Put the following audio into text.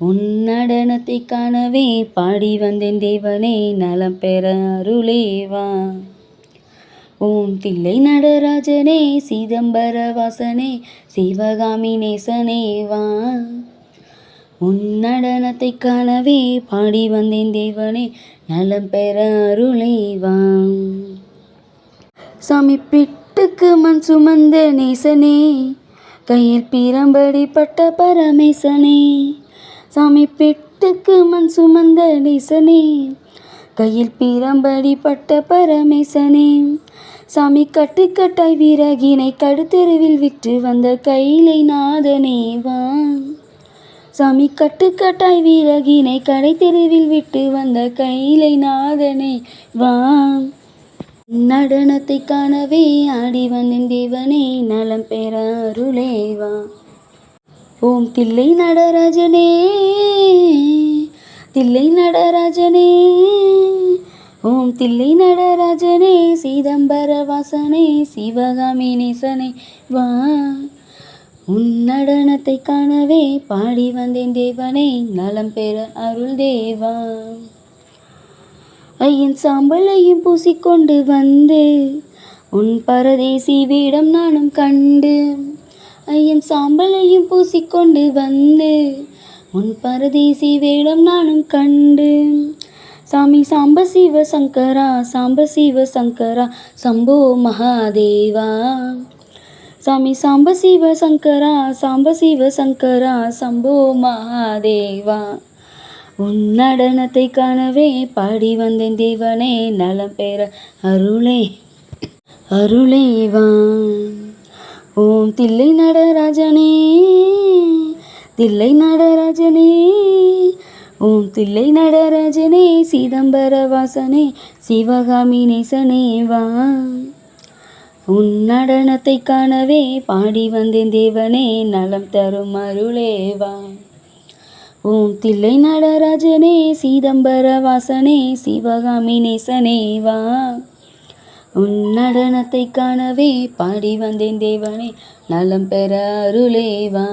உன் நடனத்தை காணவே பாடி வந்தேன் தேவனே நலம் பெற அருளேவா. ஓம் தில்லை நடராஜனே சிதம்பர வாசனே சிவகாமி நேசனேவா உன் நடனத்தை காணவே பாடி வந்தேன் தேவனே நலம் பெற அருளேவா. சாமி பிட்டுக்கு மண் சுமந்த நேசனே கையில் பிரம்படி பட்ட பரமேசனே. சாமி பெட்டுக்கு மண் சுமந்த நேசனே. கையில் பீரம்படி பட்ட பரமேசனே. சாமி கட்டுக்கட்டாய் வீரகினை கடுத்தெருவில் விட்டு வந்த கையிலை நாதனேவா சாமி கட்டுக்கட்டாய் வீரகினை கடை தெருவில் விட்டு வந்த கையிலை நாதனே வா. நடனத்தை காணவே ஆடி வந்தேன் தேவனே நலம் பெற அருளேவா ஓம் தில்லை நடராஜனே தில்லை நடராஜனே ஓம் தில்லை நடராஜனே சிதம்பர வாசனே சிவகாமி நேசனே வா. உன் நடனத்தை காணவே பாடி வந்தேன் தேவனே நலம் பெற அருள் தேவா. ஐயன் சாம்பலையும் பூசிக்கொண்டு வந்து உன் பரதேசி வீடம் நானும் கண்டு ஐயன் சாம்பலையும் பூசிக்கொண்டு வந்து உன் பரதேசி வேடம் நானும் கண்டு. சாமி சாம்ப சிவ சங்கரா சாம்ப சிவ சங்கரா சம்போ மகாதேவா. சாமி சாம்ப சிவ சங்கரா சாம்ப சிவ சங்கரா சம்போ மகாதேவா. உன் நடனத்தை காணவே பாடி வந்தேன் தேவனே நலம் பெற அருளே அருளேவா. ஓம் தில்லை நடராஜனே தில்லை நடராஜனே ஓம் தில்லை நடராஜனே சிதம்பர வாசனே சிவகாமி நேசனே வா. உன் நடனத்தை காணவே பாடி வந்தேன் தேவனே நலம் தரும் அருளேவா ஓம் தில்லை நடராஜனே சிதம்பர வாசனே சிவகாமி நேசனே வா. உன் நடனத்தை காணவே பாடி வந்தேன் தேவனே நலம் பெற அருளேவா.